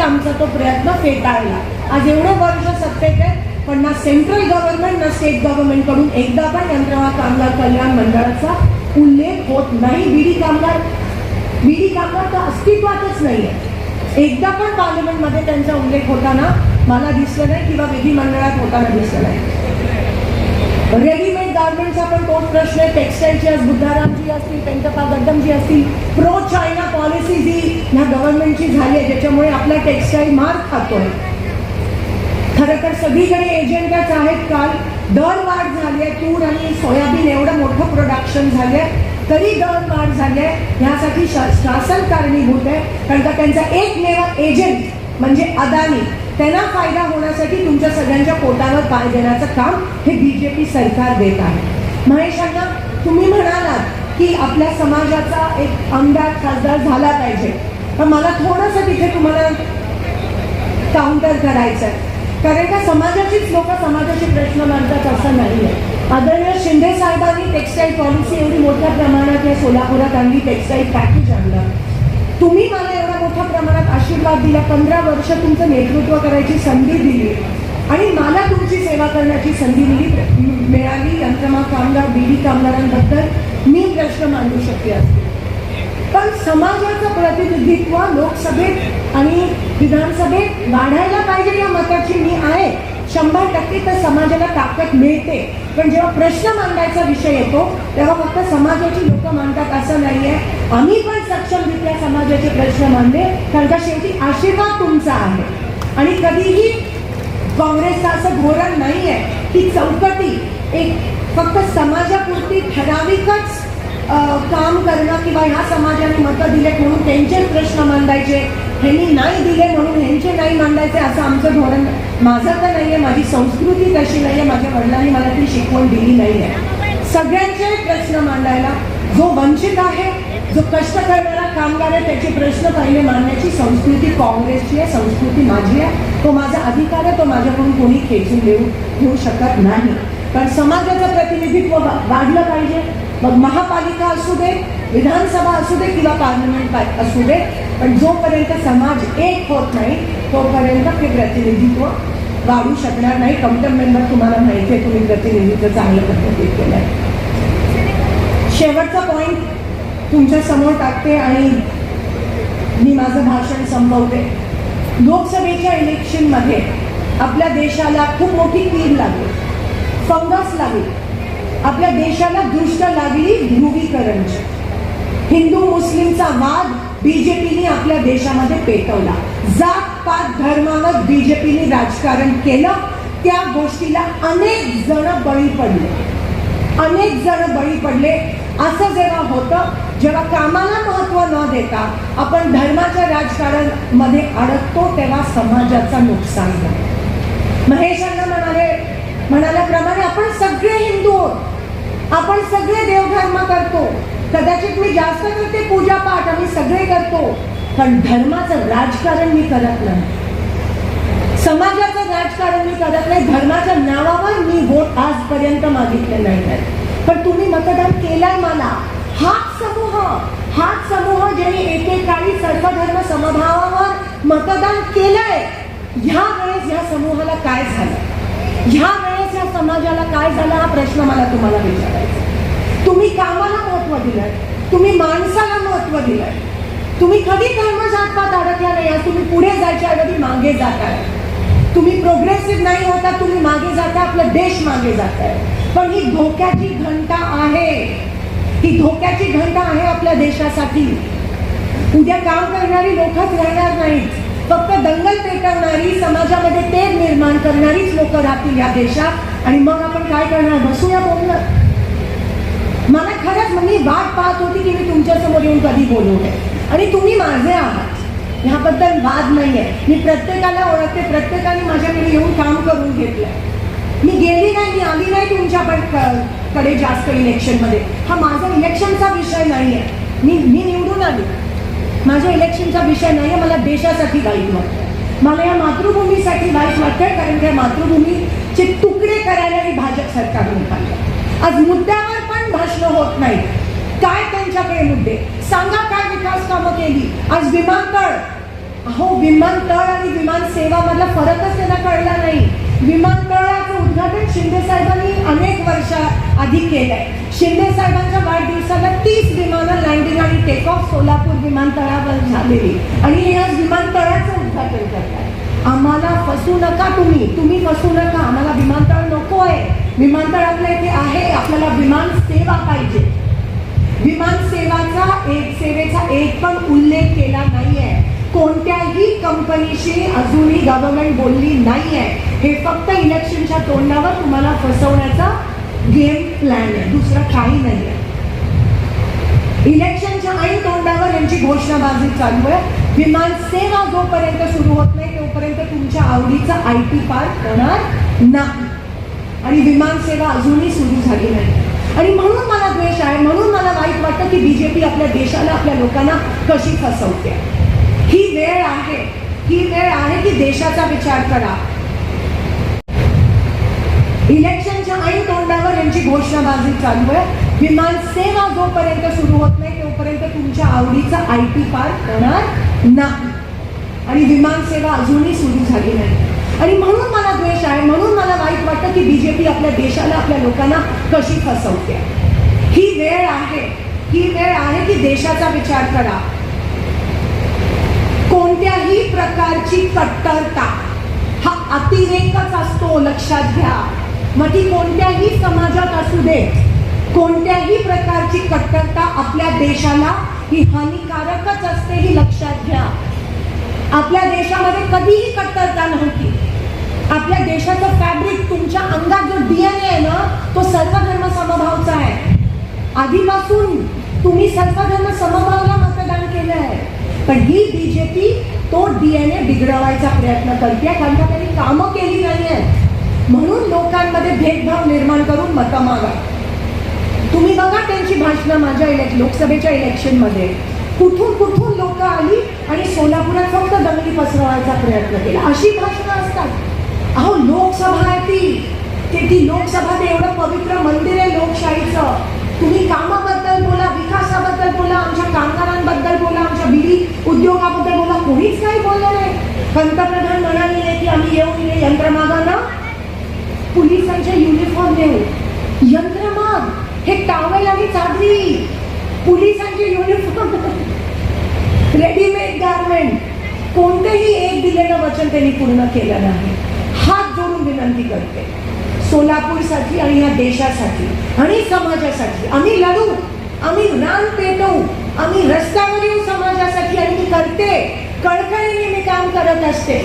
आमचा तो प्रयत्न फेटाळला. आज एवढं वर्ष सत्तेत आहे पण ना सेंट्रल गव्हर्नमेंट ना स्टेट गव्हर्नमेंटकडून एकदा पण यंत्रणा कामगार कल्याण मंडळाचा उल्लेख होत नाही. बीडी कामगार बीडी कामगार तर अस्तित्वातच नाही आहे एकदा पण पार्लमेंटमध्ये त्यांचा उल्लेख होताना मला दिसलं नाही किंवा विधिमंडळात होताना दिसलं नाही. रेडीमेड गार्मेंटचा पण तोच प्रश्न आहे टेक्सटाईलची आज बुद्धारामजी असतील पेंटपा गड्डमजी असतील प्रो चायना पॉलिसी जी ह्या गव्हर्नमेंटची झाली आहे ज्याच्यामुळे आपला टेक्सटाईल मार खातोय. खरं तर सगळीकडे एजंटच आहेत काल. दर वाढ झाली आहे तूर आणि सोयाबीन एवढं मोठं प्रोडक्शन झालं आहे. तरी दर वाढ झाली आहे. ह्यासाठी शा- शासन कारणीभूत आहे. कारण का त्यांचा एकमेव एजंट म्हणजे अदानी. त्यांना फायदा होण्यासाठी तुमच्या सगळ्यांच्या पोटावर पाय देण्याचं काम हे बीजेपी सरकार देत आहे. महेशांना तुम्ही म्हणालात की आपल्या समाजाचा एक आमदार खासदार झाला पाहिजे. पण मला थोडंसं तिथे तुम्हाला काउंटर करायचं आहे. कारण का समाजाचीच लोक समाजाचे प्रश्न मांडतात असं नाही आहे आदरणीय शिंदे साहेबांनी टेक्सटाईल पॉलिसी एवढी मोठ्या प्रमाणात या सोलापुरात आणली टेक्सटाईल पॅकेज आणलं. तुम्ही मला मोठ्या प्रमाणात आशीर्वाद दिला. पंधरा वर्ष तुमचं नेतृत्व करायची संधी दिली. आणि मला तुमची सेवा करण्याची संधी दिली मिळाली यंत्रमा कामगार बीडी कामगारांबद्दल. मी प्रश्न मांडू शकते असते पण समाजाचं प्रतिनिधित्व लोकसभेत आणि विधानसभेत वाढायला पाहिजे या मताची मी आहे. शंभर टक्के तर समाजाला ताकद मिळते. पण जेव्हा प्रश्न मांडायचा विषय येतो तेव्हा फक्त समाजाची लोक मांडतात असं नाहीये. आम्ही पण सक्षमरित्या समाजाचे प्रश्न मांडले कारण का शेवटी आशीर्वाद तुमचा आहे. आणि कधीही काँग्रेसचं असं धोरण आहे की चौकटी एक फक्त समाजापुरती ठराविकच काम करणं किंवा ह्या समाजाने मतं दिले म्हणून त्यांचे प्रश्न मांडायचे. ह्यांनी नाही दिले म्हणून ह्यांचे नाही मांडायचे असं आमचं धोरण माझं तर आहे माझी संस्कृती तशी नाहीये माझ्या वडिलांनी मला ती शिकवण दिली नाही आहे सगळ्यांचे प्रश्न मांडायला जो वंचित आहे जो कष्ट करणारा कामगार आहे त्याचे प्रश्न पहिले मांडण्याची संस्कृती काँग्रेसची आहे संस्कृती माझी आहे. तो माझा अधिकार आहे तो माझ्याकडून कोणी खेचून देऊ घेऊ शकत नाही. पण समाजाचं प्रतिनिधित्व वाढलं पाहिजे. मग महापालिका असू दे विधानसभा असू दे किंवा पार्लमेंट असू दे पण जोपर्यंत समाज एक होत नाही तोपर्यंत ते प्रतिनिधित्व वाढू शकणार नाही. कमटम मेंबर तुम्हाला माहिती आहे तुम्ही प्रतिनिधित्व चांगलं पद्धतीत केलं आहे. शेवटचा पॉईंट तुमच्यासमोर टाकते आणि मी माझं भाषण संपवते. लोकसभेच्या इलेक्शनमध्ये आपल्या देशाला खूप मोठी कीड लागली. फंगस लागली. आपल्या देशाला दृष्ट लागली ध्रुवीकरणची. हिंदू मुस्लिमचा वाद बीजेपीने आपल्या देशामध्ये पेटवला. जात पात धर्मावर बीजेपीने राजकारण केलं. त्या गोष्टीला अनेक जण बळी पडले. अनेक जण बळी पडले. असं जेव्हा होतं जेव्हा कामाला महत्त्व न देता आपण धर्माच्या राजकारणमध्ये अडकतो तेव्हा समाजाचं नुकसान झालं. महेशांना म्हणाले म्हणाल्याप्रमाणे आपण सगळे हिंदू आहोत. आपण सगळे देवधर्म करतो. कदाचित मी जास्त करते पूजा पाठ आम्ही सगळे करतो. पण धर्माचं राजकारण मी करत नाही. समाजाचं राजकारण मी करत नाही. धर्माच्या नावावर मी वोट आजपर्यंत मागितले नाही पण तुम्ही मतदान केलाय मला. हाच समूह हाच समूह ज्यांनी एकेकाळी सर्वधर्म समभावावर मतदान केलंय ह्या वेळेस ह्या समूहाला काय झालं? ह्या वेळेस या समाजाला काय झालं? हा प्रश्न मला तुम्हाला विचारायचा तुम्ही कामाला महत्त्व दिलंय. तुम्ही माणसाला महत्त्व दिलंय. तुम्ही कधी धर्म जातपात अडकला नाही आज? तुम्ही पुढे जायच्या ऐवजी मागे जात तुम्ही प्रोग्रेसिव्ह नाही होता तुम्ही मागे जाता आपला देश मागे जात आहे पण ही धोक्याची घंटा आहे. ही धोक्याची घंटा आहे आपल्या देशासाठी. उद्या काम करणारी लोकच राहणार नाहीत. फक्त दंगल पेटवणारी समाजामध्ये तेल निर्माण करणारीच लोक राहतील या देशात. आणि मग आपण काय करणार? बसूया बोलणार मला खरंच म्हणजे वाट पाहत होती की मी तुमच्यासमोर येऊन कधी बोलू नये. आणि तुम्ही माझे आहात. ह्याबद्दल वाद आहे मी प्रत्येकाला ओळखते प्रत्येकाने माझ्याकडे येऊन काम करून घेतलं मी गेली नाही मी आली नाही तुमच्या पण कडे जास्त इलेक्शनमध्ये. हा माझा इलेक्शनचा विषय नाही आहे मी मी निवडून आली. माझ्या इलेक्शनचा विषय नाही आहे मला देशासाठी वाईट वाटतं मला या मातृभूमीसाठी वाईट वाटतं कारण त्या मातृभूमीचे तुकडे करायला मी भाजप सरकारने पाहिजे आज मुद्द्यावर पण भाषणं होत नाही. काय त्यांच्याकडे मुद्दे? सांगा काय विकास कामं केली? आज विमानतळ अहो विमानतळ आणि विमान सेवा मधला फरकच त्यांना कळला नाही. विमानतळाचं उद्घाटन शिंदे साहेबांनी अनेक वर्षा आधी केलंय. शिंदे साहेबांच्या वाढदिवसाला तीस विमानं लँडिंग आणि टेक ऑफ सोलापूर विमानतळावर झालेली. आणि हे आज विमानतळाचं उद्घाटन करताय. आम्हाला फसू नका तुम्ही. तुम्ही फसू नका. आम्हाला विमानतळ नको आहे. विमानतळ आपल्या इथे आहे. पाहिजे. विमान सेवाचा एक सेवेचा एक पण उल्लेख केला नाहीये. कोणत्याही कंपनीशी अजूनही गव्हर्नमेंट बोलली नाहीये. हे फक्त इलेक्शनच्या तोंडावर तुम्हाला फसवण्याचा गेम प्लॅन आहे. दुसरं काही नाही आहे इलेक्शनच्या ऐन तोंडावर यांची घोषणाबाजी चालू आहे. विमान सेवा जोपर्यंत सुरू होत नाही तोपर्यंत तुमच्या आवडीचा आय टी पार्क होणार नाही. आणि विमान सेवा अजूनही सुरू झाली नाही. आणि म्हणून मला द्वेष आहे म्हणून मला वाईट वाटतं की बीजेपी आपल्या देशाला आपल्या लोकांना कशी फसवते. ही वेळ आहे ही वेळ आहे की देशाचा विचार करा. इलेक्शनच्या ऐन तोंडावर यांची घोषणाबाजी चालू आहे. विमान सेवा जोपर्यंत सुरू होत नाही तोपर्यंत तुमच्या आवडीचा आय टी पार्क होणार नाही. आणि विमान सेवा अजूनही सुरू झाली नाही. आणि म्हणून मला द्वेष आहे म्हणून मला वाईट वाटतं की बीजेपी आपल्या देशाला आपल्या लोकांना कशी फसवते. ही वेळ आहे ही वेळ आहे की देशाचा विचार करा. कोणत्याही प्रकारची कट्टरता हा अतिरेकच असतो लक्षात घ्या. मग ती कोणत्याही समाजात असू दे कोणत्याही प्रकारची कट्टरता आपल्या देशाला ही हानिकारकच असते ही लक्षात घ्या. आपल्या देशामध्ये कधीही कट्टरता नव्हती. आपल्या देशाचं फॅब्रिक तुमच्या अंगात जो डीएनए आहे ना तो सर्व धर्म समभावचा आहे. आधीपासून तुम्ही सर्व धर्म समभावला मतदान केलं आहे पण ही बीजेपी तो डीएनए बिघडवायचा प्रयत्न करते कारण का त्यांनी कामं केली नाही आहेत म्हणून लोकांमध्ये भेदभाव निर्माण करून मतं मागा. तुम्ही बघा त्यांची भाषणं माझ्या इलेक्श लोकसभेच्या इलेक्शनमध्ये कुठून कुठून लोक आली आणि सोलापुरात फक्त दंगली पसरवायचा प्रयत्न केला. अशी भाषणं असतात. अहो लोकसभा आहे ती. ते ती लोकसभा ते एवढं पवित्र मंदिर आहे लोकशाहीचं. तुम्ही कामाबद्दल बोला विकासाबद्दल बोला आमच्या कामगारांबद्दल बोला आमच्या बिडी उद्योगाबद्दल बोला कोणीच काही बोललं नाही. पंतप्रधान म्हणाले की आम्ही येऊन ये यंत्रमागानं पोलिसांचे युनिफॉर्म देऊ यंत्रमाग हे टावेल आणि चादरी. पोलिसांचे युनिफॉर्म रेडीमेड गारमेंट कोणतेही एक दिलेलं वचन त्यांनी पूर्ण केलं नाही हात जोडून विनंती करते. सोलापूरसाठी आणि या देशासाठी आणि समाजासाठी. आम्ही लढू आम्ही रान पेटवू आम्ही रस्त्यावर येऊ समाजासाठी आणि मी करते. कळकळीने मी काम करत असते.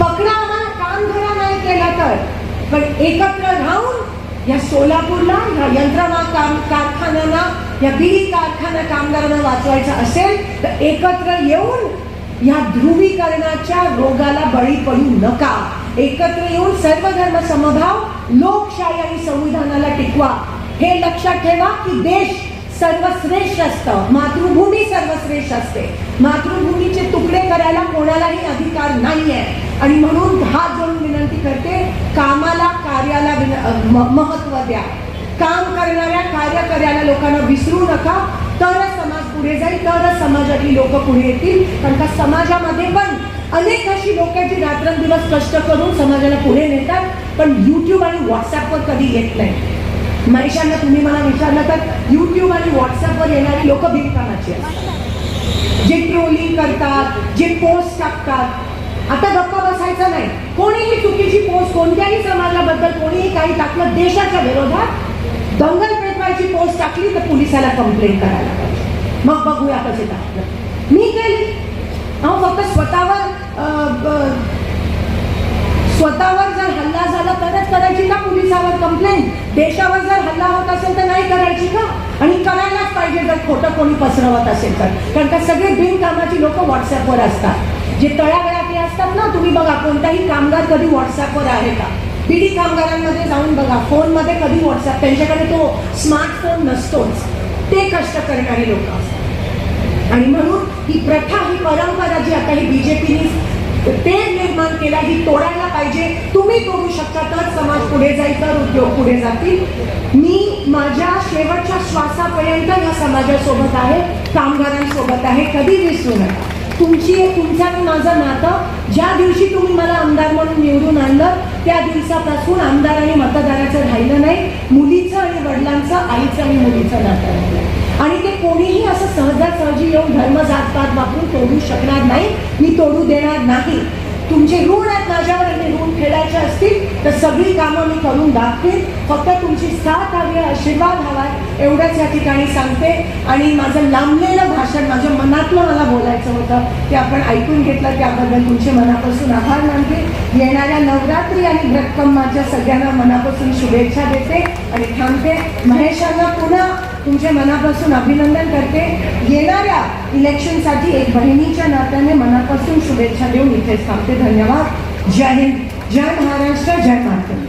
पकडा आम्हाला काम धरा नाही केला तर. पण एकत्र राहून या सोलापूरला या यंत्रमाग काम कारखान्यांना या बिडी कारखाना कामगारांना वाचवायचं असेल तर एकत्र येऊन या ध्रुवीकरणाच्या रोगाला बळी पडू नका. एकत्र येऊन सर्व धर्म समभाव लोकशाही आणि संविधानाला टिकवा. हे लक्षात ठेवा की देश सर्वश्रेष्ठ असतं. मातृभूमी सर्वश्रेष्ठ असते. मातृभूमीचे तुकडे करायला कोणालाही अधिकार नाही आहे आणि म्हणून हात जोडून विनंती करते कामाला कार्याला विन- म- महत्त्व द्या. काम करणाऱ्या कार्यकर्त्याला लोकांना विसरू नका. तरच समाज पुढे जाईल तरच समाजातली लोक पुढे येतील. कारण का समाजामध्ये पण अनेक अशी लोक जी रात्रंदिवस कष्ट करून समाजाला पुढे नेतात पण युट्यूब आणि व्हॉट्सअपवर कधी येत नाही. महेशांना तुम्ही मला विचारलं तर युट्यूब आणि व्हॉट्सअपवर येणारी लोक बिनकामाची असतात. जे ट्रोलिंग करतात जे पोस्ट टाकतात. आता गप्पा बसायचा नाही. कोणीही चुकीची पोस्ट कोणत्याही समाजाबद्दल कोणीही काही टाकलं देशाच्या विरोधात दंगल पेटवायची पोस्ट टाकली तर पोलिसाला कंप्लेंट करायला पाहिजे. मग बघूया कसे टाकलं मी केली अहो फक्त स्वतःवर स्वतःवर जर हल्ला झाला तरच करायची ना पोलिसावर कंप्लेंट देशावर जर हल्ला होत असेल तर नाही करायची का? आणि करायलाच पाहिजे जर खोटं कोणी पसरवत असेल तर. कारण का सगळे बिनकामाची लोक व्हॉट्सअपवर असतात. जे तळागळातले असतात ना तुम्ही बघा कोणताही कामगार कधी व्हॉट्सअपवर आहे का? बिडी कामगारांमध्ये जाऊन बघा फोनमध्ये कधी व्हॉट्सअप त्यांच्याकडे तो स्मार्टफोन नसतोच. ते कष्ट करणारे लोक असतात. आणि म्हणून ही प्रथा ही परंपरा जी आता ही बीजेपीने ते निर्माण केला ही तोडायला पाहिजे. तुम्ही तोडू शकता तर समाज पुढे जाईल तर उद्योग पुढे जातील. मी माझ्या शेवटच्या श्वासापर्यंत या समाजासोबत आहे कामगारांसोबत आहे कधी विसरू नका. तुमची तुमचं आणि माझं नातं ज्या दिवशी तुम्ही मला आमदार म्हणून निवडून आणलं त्या दिवसापासून आमदार आणि मतदाराचं राहिलं नाही. मुलीचं आणि वडिलांचं आईचं आणि मुलीचं नातं राहिलं. आणि ते कोणीही असं सहजासहजी येऊन धर्म जातपात वापरून तोडू शकणार नाही मी तोडू देणार नाही. तुमचे ऋण आहेत माझ्यावर आणि ऋण फेडायचे असतील तर सगळी कामं मी करून दाखवेन. फक्त तुमची साथ हवी आशीर्वाद हवा एवढंच या ठिकाणी सांगते. आणि माझं लांबलेलं भाषण माझ्या मनातलं मला बोलायचं होतं ते आपण ऐकून घेतलं त्याबद्दल तुमचे मनापासून आभार मानते. येणाऱ्या नवरात्री आणि व्रतकम्माच्या सगळ्यांना मनापासून शुभेच्छा देते आणि थांबते. महेशांना पुन्हा तुमच्या मनापासून अभिनंदन करते. येणाऱ्या इलेक्शनसाठी एक बहिणीच्या नात्याने मनापासून शुभेच्छा देऊन इथेच थांबते. धन्यवाद. जय हिंद. जय महाराष्ट्र. जय महाराष्ट्र